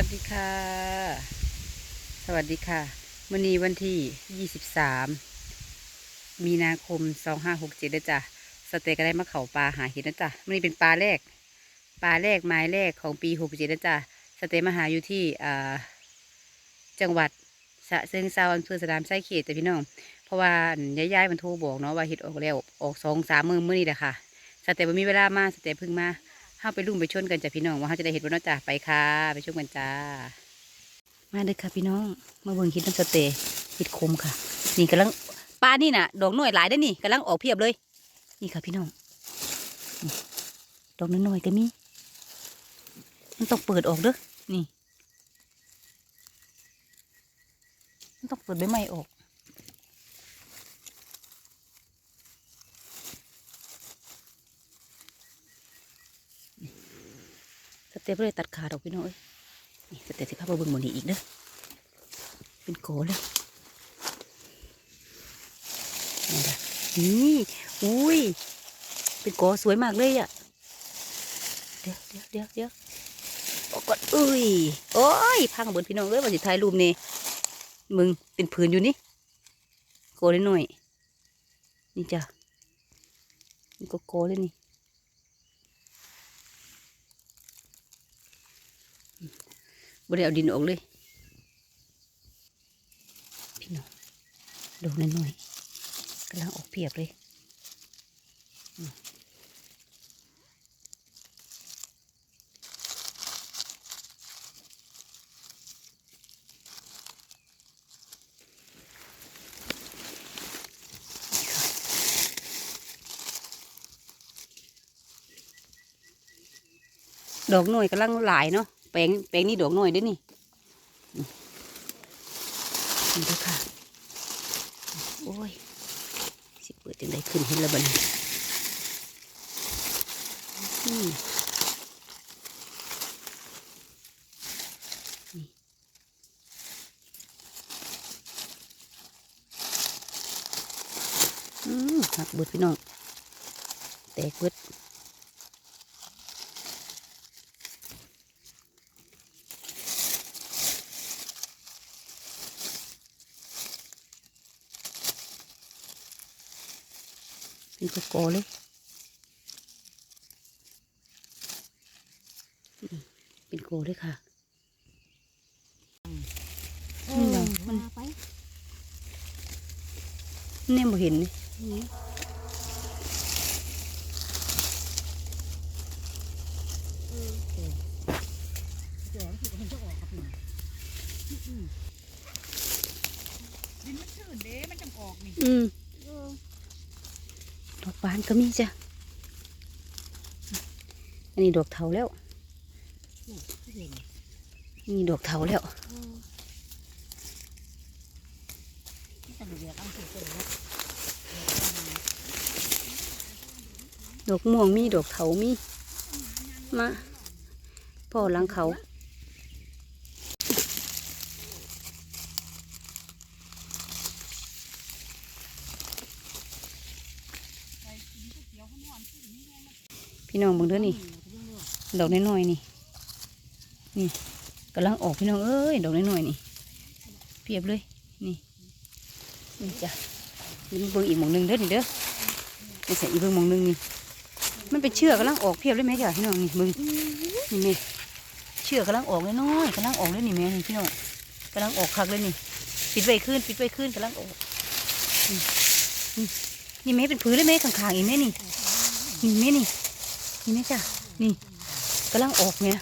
วัสดีค่ะ สวัสดีค่ะวันนี้วันที่ 23 มีนาคม 2567นะจ๊ะสเตย์ก็ได้มาเข่าปลาหาเห็ดนะจ๊ะวันนี้เป็นปลาแรก ปลาแรกไม้แรกของปี 67นะจ๊ะสเตย์มาหาอยู่ที่จังหวัดสะเซิงเซาอำเภอสะดามไส้เขตจ้ะพี่น้อง เพราะว่าย้ายๆมันโทรบอกเนาะว่าเห็ดออกแล้วออกสองสามมือมื่อนี้แหละค่ะ สเตย์บ่มีเวลามาสเตย์เพิ่งมา เข้าไปลุ่มไปชนกันจ้ะพี่น้องว่าเขาจะได้เห็นว่าน้องจ้ะไปค่ะไปชมกันจ้า มาเลยค่ะพี่น้องมาเบิ่งคิดน้ำสเตย์เห็ดคมค่ะ นี่กำลังปลานี่น่ะดอกน่อยหลายได้นี่กำลังออกเพียบเลย นี่ค่ะพี่น้องดอกน้อยๆก็มีมันต้องเปิดออกเด้อนี่ มันต้องเปิดใบไม้ออก ส เต็ปเลยตัดขาดออกพี่น้องเอ้ยนี่สเต็ปสิพาไปเบิ่งหมนี้อีกเด้อเป็นโกเลยนี่ล่ะนี่อุ้ย เป็นโกสวยมากเลยอะเดี๋ยวเดี๋ยวเดี๋ยวเดี๋ยวออกก่อนเอ้ยโอ้ยพังเบิดพี่น้องเอ้ยว่าสิถ่ายรูปนี่มึงเป็นผืนอยู่นี่โกเลยหน่อยนี่จ้ะนี่ก็โกเลยนี่ บ่ได้เอาดินออกเลย พี่น้องดอกน้อยๆกำลังออกเพียบเลยดอกหน่อยกำลังหลายเนาะ แปลงแปลงนี้ดอกหน่อยเด้วยนี่นี่ด้อค่ะ โอ้ย สิเปิดจังได้ขึ้นเห็นแล้วบัดนอืมนี่อืมหักเบิดพี่น้อง แตกเบิด เป็นกกอเลยอืมเป็นโกเลยค่ะนี่เหรอมันไปแน่บ่เห็นนี่นี่เดี๋ยวสิมันจะออกกับนี่ดินมันชื้นเด้มันจะออกนี่อืมเออ ดอกบานก็มีจ้ะ อันนี้ดอกเถาแล้วนี่เห็นนี่ดอกเถาแล้วดอกม่วงมีดอกเถามี มาพ่อหลังเขา พี่น้องเบิ่งเด้อนี่ ดอกน้อยๆนี่ นี่กำลังออกพี่น้องเอ้ย ดอกน้อยๆนี่ เพียบเลย นี่นี่จ้ะนี่เบิ่งอีกหมองหนึงเด้อนี่เด้อนี่ใส่อีกเบิ่งหมองนึงนี่ มันเป็นเชือกกำลังออกเพียบเลยไหมจ้ะพี่น้องนี่มึงนี่แม่เชือกกำลังออกน้อยๆกำลังออกเลยนี่แม่นี่พี่น้องกำลังออกคักเลยนี่ ปิดไว้ขึ้น ปิดไว้ขึ้นกำลังออก นี่นี่นี่แม่เป็นพื้นเลยแม่ข้างๆอีกแม่นี่นี่แม่นี่ นี่แม่จ้ะนี่กำลังออกเนี่ย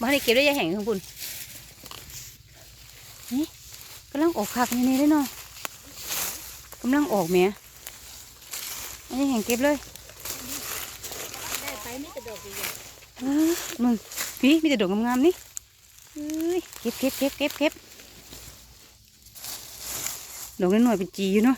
มาให้เก็บได้ยายแห่งข้างบนนี่กำลังออกคักนี่นี่เลยเนาะกำลังออกแม่อันนี้แห่งเก็บเลยได้ไปไม่จะดอกใหญ่เอ้อมึงพี่มีแต่ดอกงามๆนี่เอ้ยเก็บเก็บเก็บเก็บเก็บดอกน้อยๆเป็นจีอยู่เนาะ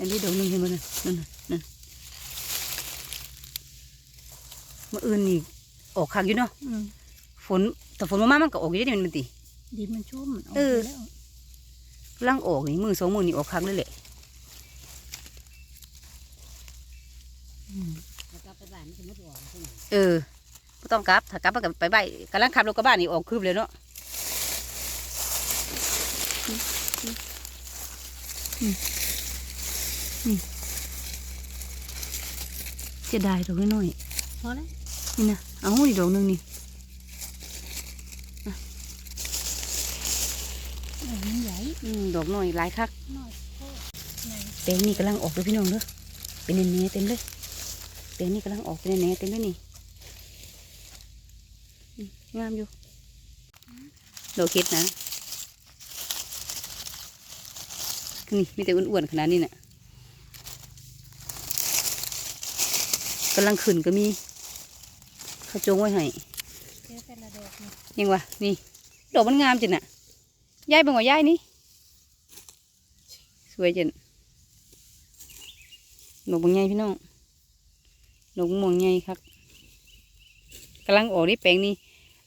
อันนี้ดอกหนึงเห็นมั้ยนั่นน่ะนั่นเมื่ออื่นนี่ออกคักอยู่เนาะๆอืมฝนแต่ฝนมามามันก็ออกอยู่ได้นี่มันติดินมันชุ่มมันออกเออแล้วกำลังออกนี่มือสองมือนี่ออกคักเลยแหละอืมแล้วก็ไปมันออกใช่ไหมเออบ่ต้องกลับ ถ้ากลับมันก็ไปใบกำลังขับรถกระบะนี่ออกคืบเลยเนาะ เสียดายดอกน้อยพอแล้วๆนี่นะเอาอีกดอกหนึงนี่เออมันใหญ่อืมดอกน้อยหลายคักน้อยโคตรใหญ่แปลงนี่กำลังออกเลยพี่น้องเด้อเป็นเนๆเต็มเลยแปลงนี่กำลังออกเป็นเนๆเต็มเลยนี่อืมงามอยู่ดอกเห็ดนะนี่มีแต่อ้วนๆขนาดนี้น่ะ กำลังขึ้นก็มีเขาจงไว้ให้เจอแต่ละดอกนี่ยังวะนี่ดอกมันงามจังน่ะยายเบิ่งว่ายายนี่สวยจังดอกบางใหญ่พี่น้องดอกม่วงใหญ่ครับกำลังออกนี่แปลงนี้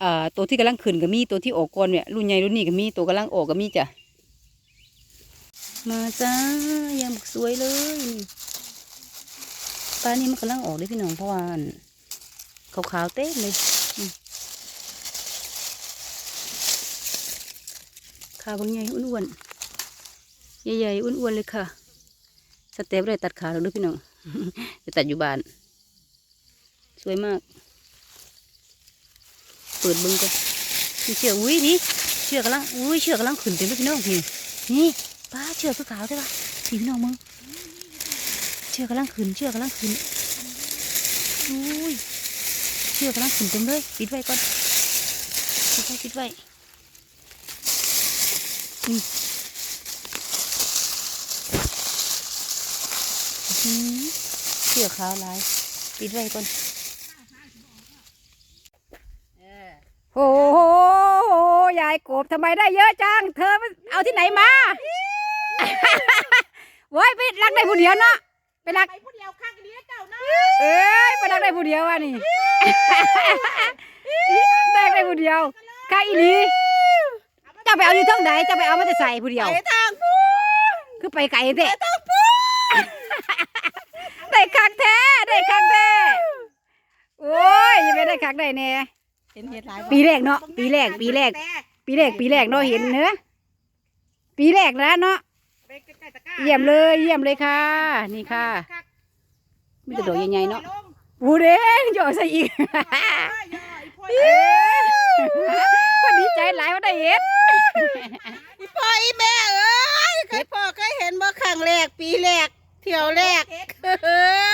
เอ่อตัวที่กำลังขึ้นก็มีตัวที่ออกก่อนเนี่ยรุ่นใหญ่รุ่นนี้ก็มีตัวกำลังออกก็มีจ้ะมาจ้ายังบักสวยเลยนี่ป ลานี่มันกำลังออกเลยพี่น้องเพราะว่าอันขาวๆเต้เลยขาบางใหญ่อ้วนๆใหญ่ๆอ้วนๆเลยค่ะ สเต็ปเลยตัดขาแล้วด้วยพี่น้องจะตัดอยู่บ้าน สวยมาก เปิดบึงกันเชือกอุ้ยนี่เชือกกำลังอุ้ยเชือกกำลังขึ้นเต็มเลยพี่น้องพี่นี่ป้าเชือกคือขาวใช่ปะพี่น้องมึง ชือกกำลังขึ้นเชือกกำลังขึ้นอุ้ยเชือกกำลังขึ้นเต็มเลยปิดไว้ก่อนปิดไว้ปิดไว้นี่อื้อหือเชือกขาวลายปิดไว้ก่อนโอ้โหยายกบทำไมได้เยอะจัง เธอเอาที่ไหนมาโว้ยไปรักได้ผู้เดียวเนาะ ไปรัก ไปผู้เดียวข้างนี้เจ้าเนาะเอ้ยไปรักได้ผู้เดียวอะนี่ได้ได้ผู้เดียวข้าอีหลีเจะไปเอาอยู่ทั้งใดเจะไปเอามาจะใส่ผู้เดียวไปทางพูคือไปไกลเด้ได้คักแท้ได้คักแท้โอ้ยยังไม่ได้คักได้แน่เห็นเห็ดหลายปีแรกเนาะปีแรกปีแรกปีแรกปีแรกเนาะเห็นเนื้อปีแรกนะเนาะ เยี่ยมเลยเยี่ยมเลยค่ะ นี่ค่ะมีแต่ดอกใหญ่ๆเนาะปูเด้งจ่อใส่อีกวันนี้ใจหลายว่าได้เห็นพ่ออีแม่เอ้ยเคยพ่อเคยเห็นบ่ครั้งแรกปีแรกเที่ยวแรก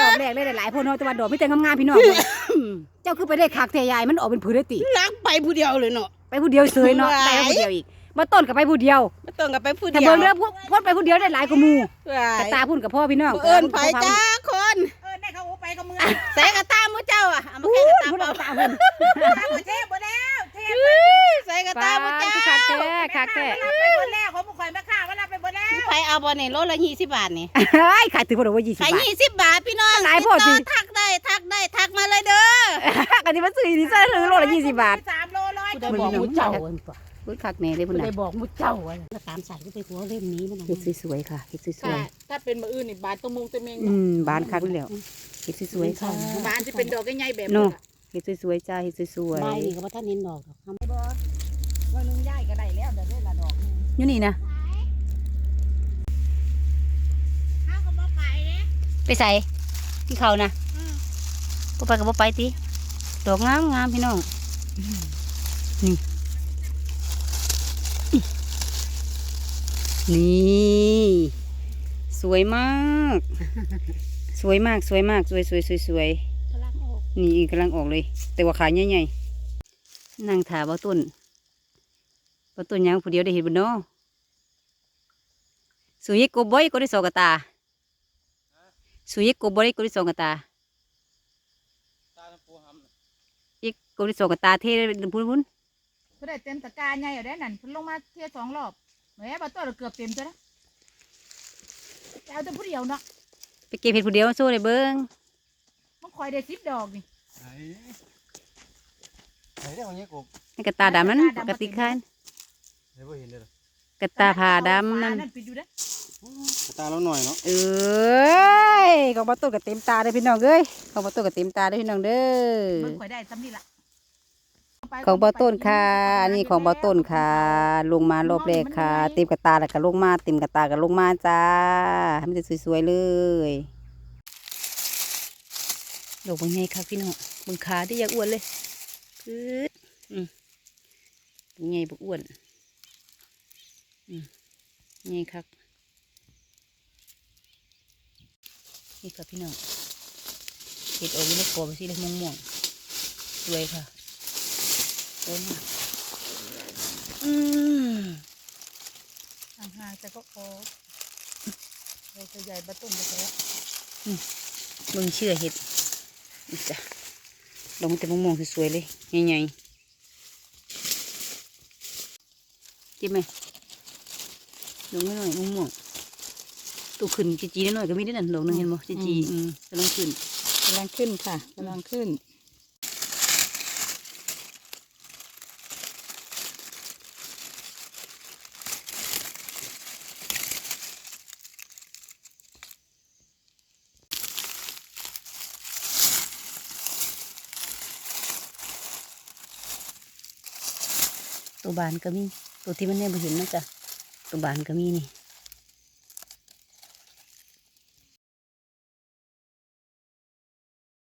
ดอกแรกเลยได้หลายพวกเนาะแต่ว่าดอกไม่แต่งงามๆพี่น้องเจ้าคือไปได้คักแท้ยายมันออกเป็นผืนได้ติรักไปผู้เดียวเลยเนาะไปผู้เดียวเสยเนาะไหวได้มาผู้เดียวอีก มาต้นกับไปผู้เดียวไม่ต้องกับไปผู้ถ้าเดียวเบิ่งเด้อพวกพวกไปผู้เดียวได้หลายกว่าหมู่ว้ายกระตาพุ่นกับพ่อพี่น้องบ่เอิ้นไผจ้าคนเออได้เขาโอไปกับมือใส่กระตาหมูเจ้าอะเอามาอู้แค่กระตาพุ่นเปล่าเอาตาพุ่นทำหมดเทพหมดแล้วเทพใส่กระปตาลาหมูเจ้าคือคักแท้คักแท้ไปหมดแล้วของมุขอยมาฆ่าว่าเราไปหมดแล้วไผเอาบ่เนี่ยโลละยี่สิบบาทนี่เฮ้ยขายถึงพอดว่ายี่สิบขายบาทยี่สิบบาทพี่น้องหลายโพดสิติต่อทักได้ทักได้ทักมาเลยเด้อกันที่มาซื้อนี่ซะหรือโลละยี่สิบบาทสามโลร้อยผู้ใดบอกหมูเจ้า อันปะพุ่นคักแน่เลยพุ่นผู้ใดน่ะบอกหมูเจ้าอันก็ตามใส่ก็ไปหัวเล่มนี้มันเฮ็ดสวยๆค่ะเฮ็ดสวถ้ายถ้าเป็นมืออื่นนี่บานตรงมุงตัวเมงๆอืมบานคักนี่แหล้วเฮ็ดสวยๆค่ะ บานจะเป็นดอกใหญ่ๆแบบเนาะเฮ็ดสวยๆจ้าเฮ็ดสวยใบนี่ก็บ่ทันเน้นดอกดอกทำวันนึงย่ายก็ได้แล้วเดี๋ยวได้ละดอกๆอยู่นี่นะข้าวก็บ่ไปเด้ไปใส่ที่เขานะบ่ไปกับบ่ไปติดอกงามงามพี่น้องนี่ นี่ สวยมาก สวยมากสวยมากสวยสวยสวยสวยนี่กำลังออกเลย แต่ว่าขาใหญ่ๆนั่งถาบ่ต้นบ่ต้นยังผู้เดียวได้เห็นบ่เนาะสุยกบบอยก็ได้สองกตาสุยกบบอยก็ได้สองกตาอีกก็ได้สองกตาเทพุ่นพุ่นเพื่อได้เต็มตะกร้าใหญ่อยู่ได้นั่นเพิ่นลงมาเทสองรอบ แหมบ่ตัวเราเกือบเต็มจ้ะนะเอาแต่ผู้เดียวเนาะไปเก็บเห็ดผู้เดียวโซ่ได้เบิ่งมันคอยได้สิบดอกนี่ ไหนไหนได้ของเงี้ยกบในกะตาดำนั้นปกติคันไหนบ่เห็นเลยเหรอกะตาผ่าดำนั่นนั่นปิดอยู่เด้อตาเราหน่อยเนาะเอ้ยของบอต้นกับเต็มตาเลยพี่น้องเอ้ยของบอต้นกับเต็มตาเลยพี่น้องเด้เบิ่งอข่อยได้ซ้ำนี่ล่ะ ของบอต้นค่ะ อันนี้ของบอต้นค่ะ ลงมารอบแรกค่ะ เต็มกระตาแล้วก็ลงมาเต็มกระตาก็ลงมาจ้าให้มันจะสวยๆเลยดอกบางไงค่ะพี่น้องบางขาที่อยากอ้วนเลยคืดอืมบางไงบกอ้วนอืมไงครับนี่ค่ะพี่น้องเห็ดออกอยู่ในกรอบสิเลยม่วงๆสวยค่ะ เดินมาอืมห่างๆแต่ก็พอเราจะใหญ่บะตุ่มไปแล้วมึงเชื่อเห็ดนี่จ้ะลงแต่มะม่วงสวยๆเลยใหญ่ๆจิ้มไหมลงไม่หน่อยมะม่วงตัวขึ้นจีๆหน่อยก็ไมีได้นั่นดอกหนึงเห็นบ่จีๆอืมกำลังขึ้นกำลังขึ้นค่ะกำลังขึ้น ตัวบานก็มี ตัวที่มันแน่บ่เห็นนะจ๊ะตัวบานก็มีนี่